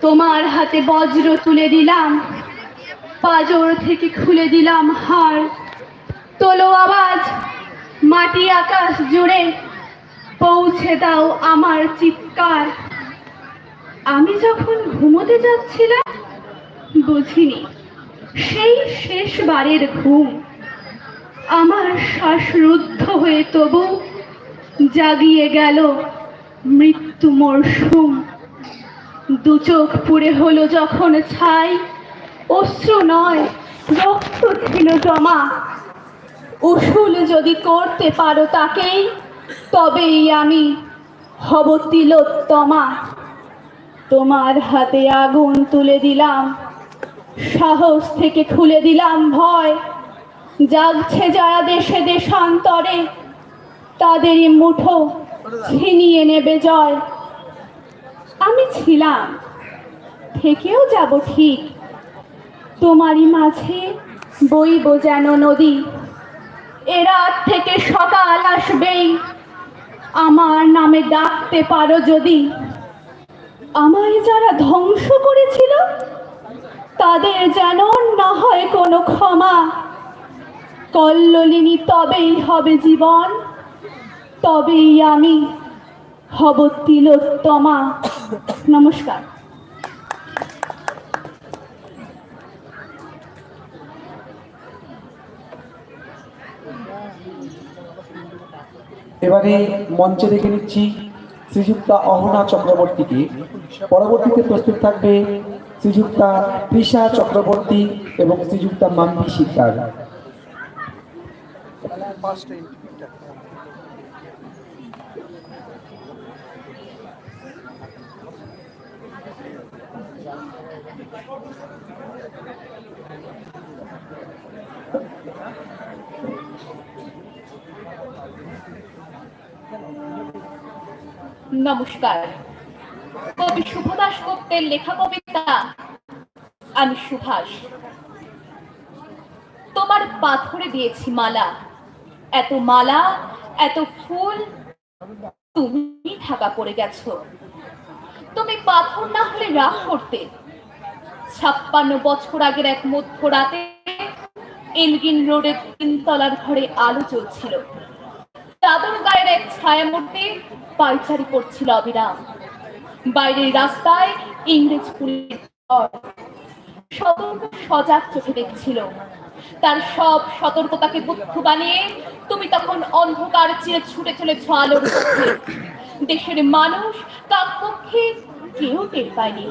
তোমার হাতে বজ্র তুলে দিলাম, পাজর থেকে খুলে দিলাম হার। তোলো আওয়াজ, মাটি আকাশ জুড়ে পৌঁছে দাও আমার চিৎকার। আমি যখন ঘুমোতে যাচ্ছিলাম, বুঝিনি, সেই শেষবারের ঘুম। আমার শ্বাসরুদ্ধ হয়ে তবু জাগিয়ে গেল মৃত্যু মরশুম। দু চোখ পুড়ে হলো যখন ছাই। অশ্রু নয়, রক্ত ছিল জমা। উসুল যদি করতে পারো তাকেই, তবেই আমি হব তিলোত্তমা। তোমার হাতে আগুন তুলে দিলাম, সাহস থেকে খুলে দিলাম ভয়। জাগছে যারা দেশে দেশান্তরে, তাদেরই মুঠো ছিনিয়ে নেবে জয়। ছিলাম। থেকেও যাব ঠিক। তোমারই মাঝে বইব যেন নদী। এ রাত থেকে সকাল আসবেই। আমার নামে ডাকতে পারো যদি। আমায় যারা ধ্বংস করেছিল, তাদের যেন না হয় কোনো ক্ষমা। কল্লোলিনী তবেই হবে জীবন, তবেই আমি হব তিলোত্তমা। নমস্কার। এবারে মঞ্চে দেখে নিচ্ছি শ্রীযুক্তা অহনা চক্রবর্তীকে। পরবর্তীতে প্রস্তুত থাকবে শ্রীযুক্তা তৃষা চক্রবর্তী এবং শ্রীযুক্তা মাম্পি শিকদার। নমস্কার। কবি শুভদাস গুপ্তের লেখা কবিতা আমি সুভাষ। তোমার পাথরে দিয়েছি মালা। এত মালা, এত ফুল তুমি ঢাকা পড়ে গেছো। তুমি পাথর না হলে রাগ করতে ছাপ্পান্ন বছর আগের এক মধ্য রাতে এলগিন রোডের তিনতলার ঘরে আলো জ্বলছিল। চাদর গায়ের এক ছায়ামূর্তি পাইচারি করছিল অবিরাম। বাইরের রাস্তায় ইংরেজ পুলিশ সতর্ক সজাগ চোখে দেখছিল। তার সব সতর্কতাকে বুদ্ধ বানিয়ে তুমি তখন অন্ধকার চিরে ছুটে চলেছ আলোর দেশের মানুষ কাকপক্ষে কেউ টের পায়নি।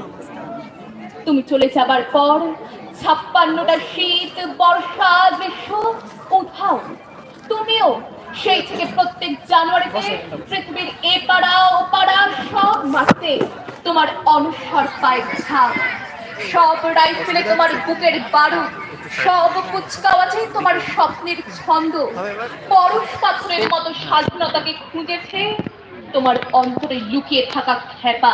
তুমি চলে যাবার পর ছাপ্পান্নটা শীত বর্ষা গ্রীষ্ম উঠাও তুমিও সেই থেকে প্রত্যেক জানুয়ারিতে পৃথিবীর এ পাড়া ও পাড়া সব মাঠে তোমার অনুসর পায়ের ছাপ সব রাইফেলে তোমার বুকের বারুদ সব কুচকাওয়াজে তোমার স্বপ্নের ছন্দ। পরশ পাথরের মতো স্বাধীনতাকে খুঁজেছে তোমার অন্তরে লুকিয়ে থাকা খেপা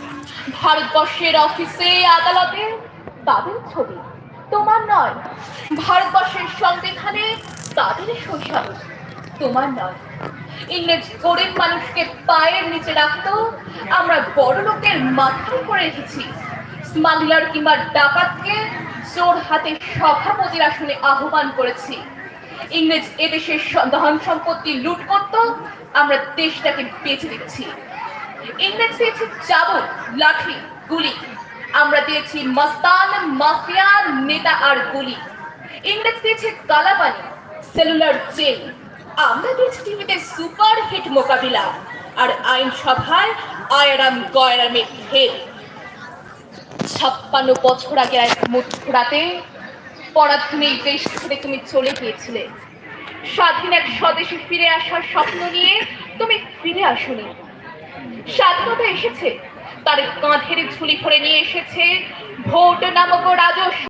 ভারতবর্ষের অফিসে আদালতে তাদের ছবি। তোমার নয়, ভারতবর্ষের সংবিধানে তাদের শৈশব তোমার নয়, ইংরেজ গরিব মানুষকে পায়ের নিচে রাখতো আমরা বড় লোকের মাথায় করে রেখেছি। স্মাগলার কিংবা ডাকাতকে জোর হাতে সভাপতির আসনে আহ্বান করেছি। ইংরেজ এদেশের ধন সম্পত্তি লুট করত আমরা দেশটাকে বেঁচে দিচ্ছি। ইংরেজ দিয়েছে চাবুক লাঠি, গুলি। আমরা দিয়েছি মস্তান, মাফিয়া, নেতা আর গুলি। ইংরেজ দিয়েছে কালাপানি সেলুলার জেল। আমরা দিয়েছি টিভিতে সুপার হিট মোকাবিলা আর আইনসভায় আয়রাম গয়রামের খেল ছাপ্পান্ন বছর আগে এক মধ্যরাতে পরাধীনে এই দেশ ছেড়ে তুমি চলে গিয়েছিলে। স্বাধীন এক স্বদেশে ফিরে আসার স্বপ্ন নিয়ে তুমি ফিরে আসনি। স্বাধীনতা এসেছে। তার কাঁধের ঝুলি ভরে নিয়ে এসেছে ভোট নামক রাজস্ব।